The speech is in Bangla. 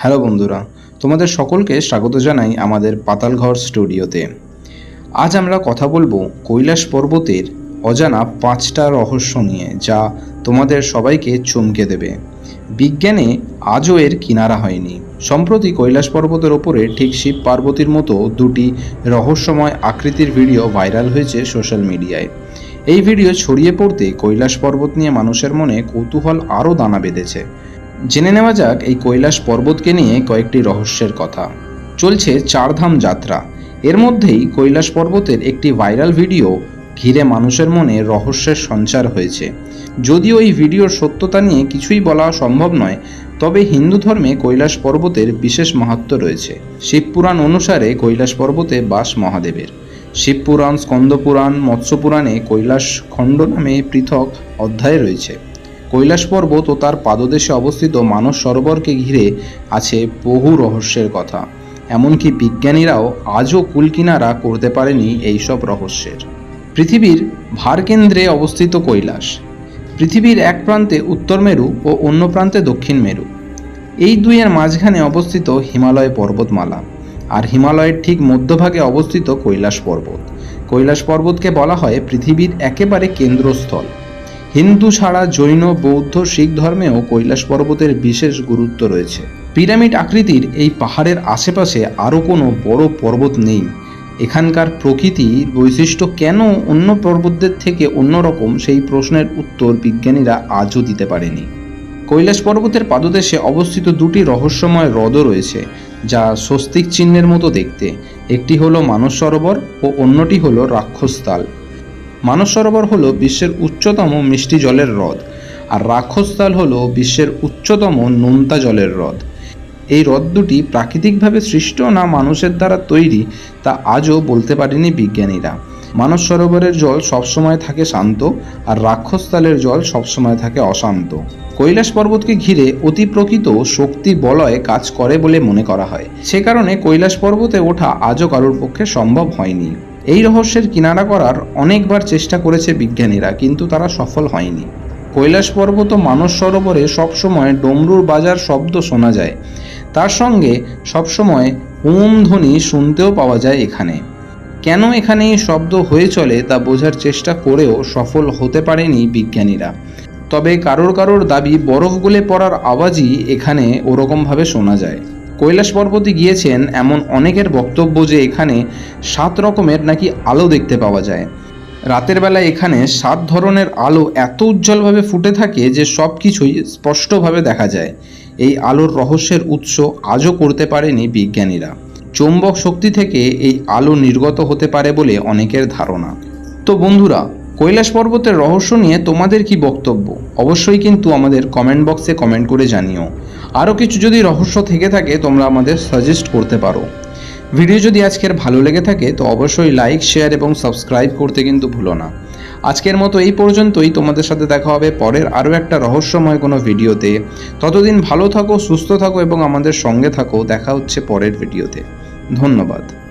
হ্যালো বন্ধুরা, তোমাদের সকলকে স্বাগত জানাই আমাদের পাতালঘর স্টুডিওতে। আজ আমরা কথা বলব কৈলাস পর্বতের অজানা পাঁচটা রহস্য নিয়ে, যা তোমাদের সবাইকে চমকে দেবে। বিজ্ঞানে আজও এর কিনারা হয়নি। সম্প্রতি কৈলাস পর্বতের ওপরে ঠিক শিব পার্বতীর মতো দুটি রহস্যময় আকৃতির ভিডিও ভাইরাল হয়েছে সোশ্যাল মিডিয়ায়। এই ভিডিও ছড়িয়ে পড়তে কৈলাস পর্বত নিয়ে মানুষের মনে কৌতূহল আরও দানা বেঁধেছে। জেনে নেওয়া যাক এই কৈলাস পর্বতকে নিয়ে কয়েকটি রহস্যের কথা। চলছে চারধাম যাত্রা। এর মধ্যেই কৈলাস পর্বতের একটি ভাইরাল ভিডিও ঘিরে মানুষের মনে রহস্যের সঞ্চার হয়েছে। যদিও এই ভিডিওর সত্যতা নিয়ে কিছুই বলা সম্ভব নয়, তবে হিন্দু ধর্মে কৈলাস পর্বতের বিশেষ মাহাত্ম্য রয়েছে। শিবপুরাণ অনুসারে কৈলাস পর্বতে বাস মহাদেবের। শিবপুরাণ স্কন্দপুরাণ মৎস্যপুরাণে কৈলাস খণ্ড নামে পৃথক অধ্যায় রয়েছে। কৈলাস পর্বত ও তার পাদদেশে অবস্থিত মানস সরোবরকে ঘিরে আছে বহু রহস্যের কথা। এমনকি বিজ্ঞানীরাও আজও কুলকিনারা করতে পারেনি এইসব রহস্যের। পৃথিবীর ভারকেন্দ্রে অবস্থিত কৈলাস। পৃথিবীর এক প্রান্তে উত্তর মেরু ও অন্য প্রান্তে দক্ষিণ মেরু। এই দুইয়ের মাঝখানে অবস্থিত হিমালয় পর্বতমালা। আর হিমালয়ের ঠিক মধ্যভাগে অবস্থিত কৈলাস পর্বত। কৈলাস পর্বতকে বলা হয় পৃথিবীর একেবারে কেন্দ্রস্থল। হিন্দু ছাড়া জৈন, বৌদ্ধ, শিখ ধর্মেও কৈলাস পর্বতের বিশেষ গুরুত্ব রয়েছে। পিরামিড আকৃতির এই পাহাড়ের আশেপাশে আরও কোনো বড় পর্বত নেই। এখানকার প্রকৃতির বৈশিষ্ট্য কেন অন্য পর্বতদের থেকে অন্যরকম সেই প্রশ্নের উত্তর বিজ্ঞানীরা আজও দিতে পারেনি। কৈলাস পর্বতের পাদদেশে অবস্থিত দুটি রহস্যময় হ্রদও রয়েছে, যা স্বস্তিক চিহ্নের মতো দেখতে। একটি হলো মানস সরোবর ও অন্যটি হলো রাক্ষসতাল। মানস সরোবর হলো বিশ্বের উচ্চতম মিষ্টি জলের হ্রদ, আর রাক্ষসতাল হলো বিশ্বের উচ্চতম নোনতা জলের হ্রদ। এই হ্রদ দুটি প্রাকৃতিকভাবে সৃষ্ট না মানুষের দ্বারা তৈরি, তা আজও বলতে পারেনি বিজ্ঞানীরা। মানস সরোবরের জল সবসময় থাকে শান্ত, আর রাক্ষসতালের জল সবসময় থাকে অশান্ত। কৈলাস পর্বতকে ঘিরে অতি প্রকৃত শক্তি বলয় কাজ করে বলে মনে করা হয়। সে কারণে কৈলাস পর্বতে ওঠা আজও কারোর পক্ষে সম্ভব হয়নি। এই রহস্যের কিনারা করার অনেকবার চেষ্টা করেছে বিজ্ঞানীরা, কিন্তু তারা সফল হয়নি। কৈলাস পর্বত মানস সরোবরে সবসময় ডমরুর বাজার শব্দ শোনা যায়। তার সঙ্গে সবসময় ওম ধ্বনি শুনতেও পাওয়া যায় এখানে। কেন এখানে এই শব্দ হয়ে চলে তা বোঝার চেষ্টা করেও সফল হতে পারেনি বিজ্ঞানীরা। তবে কারোর কারোর দাবি বরফ গলে পড়ার আওয়াজই এখানে ওরকমভাবে শোনা যায়। কৈলাস পর্বতে গিয়েছেন এমন অনেকের বক্তব্য যে এখানে সাত রকমের নাকি আলো দেখতে পাওয়া যায়। রাতের বেলা এখানে সাত ধরনের আলো এত উজ্জ্বলভাবে ফুটে থাকে যে সব কিছুই স্পষ্টভাবে দেখা যায়। এই আলোর রহস্যের উৎস আজও করতে পারেনি বিজ্ঞানীরা। চৌম্বক শক্তি থেকে এই আলো নির্গত হতে পারে বলে অনেকের ধারণা। তো বন্ধুরা, কৈলাস পর্বতের রহস্য নিয়ে তোমাদের কি বক্তব্য? অবশ্যই কিন্তু আমাদের কমেন্ট বক্সে কমেন্ট করে জানিও। আরও কিছু যদি রহস্য থেকে থাকে, তোমরা আমাদের সাজেস্ট করতে পারো। ভিডিও যদি আজকের ভালো লেগে থাকে, তো অবশ্যই লাইক শেয়ার এবং সাবস্ক্রাইব করতে কিন্তু ভুলো না। আজকের মতো এই পর্যন্তই। তোমাদের সাথে দেখা হবে পরের আরও একটা রহস্যময় কোনো ভিডিওতে। ততদিন ভালো থাকো, সুস্থ থাকো এবং আমাদের সঙ্গে থাকো। দেখা হচ্ছে পরের ভিডিওতে। ধন্যবাদ।